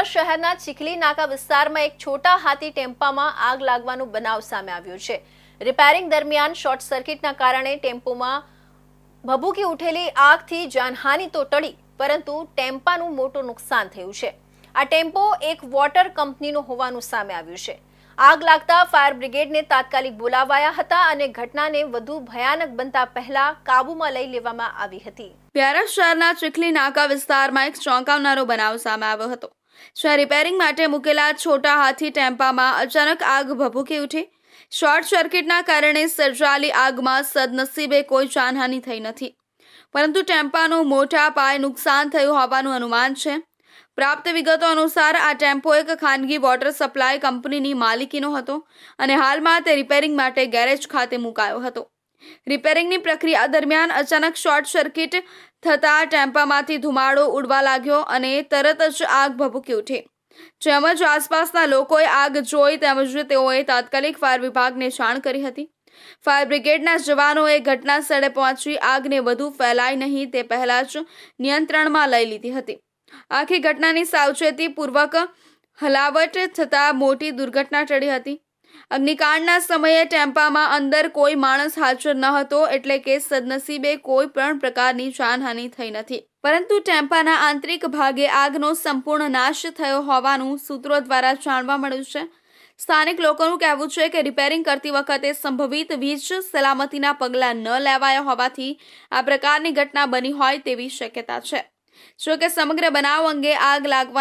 વ્યારા શહેરના ચીખલી નાકા વિસ્તારમાં એક છોટા હાથી ટેમ્પામાં આગ લાગવાનો બનાવ સામે આવ્યો છે. રિપેરિંગ દરમિયાન શોર્ટ સર્કિટના કારણે ટેમ્પોમાં ભભૂકી ઉઠેલી આગથી જાનહાનિ તો ટળી, પરંતુ ટેમ્પાનું મોટું નુકસાન થયું છે. આ ટેમ્પો એક વોટર કંપનીનો હોવાનું સામે આવ્યું છે. આગ લાગતા ફાયર બ્રિગેડને તાત્કાલિક બોલાવાયા હતા અને ઘટનાને વધુ ભયાનક બનતા પહેલા કાબૂમાં લઈ લેવામાં આવી હતી. વ્યારા શહેરના ચીખલી નાકા વિસ્તારમાં એક ચોંકાવનારો બનાવ સામે આવ્યો હતો. જ્યાં રિપેરિંગ માટે મૂકેલા છોટા હાથી ટેમ્પામાં અચાનક આગ ભભૂકી ઉઠી. શોર્ટ સર્કિટના કારણે સર્જાયેલી આગમાં સદનસીબે કોઈ જાનહાનિ થઈ નથી. પરંતુ ટેમ્પાનું મોટા પાયે નુકસાન થયું હોવાનું અનુમાન છે. પ્રાપ્ત વિગતો અનુસાર આ ટેમ્પો એક ખાનગી વોટર સપ્લાય કંપનીની માલિકીનો હતો અને હાલમાં તે રિપેરિંગ માટે ગેરેજ ખાતે મુકાયો હતો. રિપેરિંગની પ્રક્રિયા દરમિયાન અચાનક શોર્ટ સર્કિટ થતાં ટેમ્પામાંથી ધુમાડો ઉડવા લાગ્યો અને તરત જ આગ ભભૂકી ઉઠી. જેમજ આસપાસના લોકોએ આગ જોઈ તેમજ તેઓએ તાત્કાલિક ફાયર વિભાગને જાણ કરી હતી. ફાયર બ્રિગેડના જવાનોએ ઘટના સ્થળે પહોંચી આગને વધુ ફેલાય નહીં તે પહેલા જ નિયંત્રણમાં લઈ લીધી હતી. આખી ઘટનાની સાવચેતીપૂર્વક હલાવટ થતાં મોટી દુર્ઘટના ટળી હતી. અગ્નિકાંડના સમયે ટેમ્પામાં અંદર કોઈ માણસ હાજર ન હતો એટલે કે સદનસીબે કોઈ પણ પ્રકારની જાનહાનિ થઈ નથી. પરંતુ ટેમ્પાના આંતરિક ભાગે આગનો સંપૂર્ણ નાશ થયો હોવાનું સૂત્રો દ્વારા જાણવા મળ્યું છે. સ્થાનિક લોકોનું કહેવું છે કે રિપેરિંગ કરતી વખતે સંભવિત વીજ સલામતીના પગલાં ન લેવાયા હોવાથી આ પ્રકારની ઘટના બની હોય તેવી શક્યતા છે. જો કે સમગ્ર બનાવ અંગે આગ લાગવાના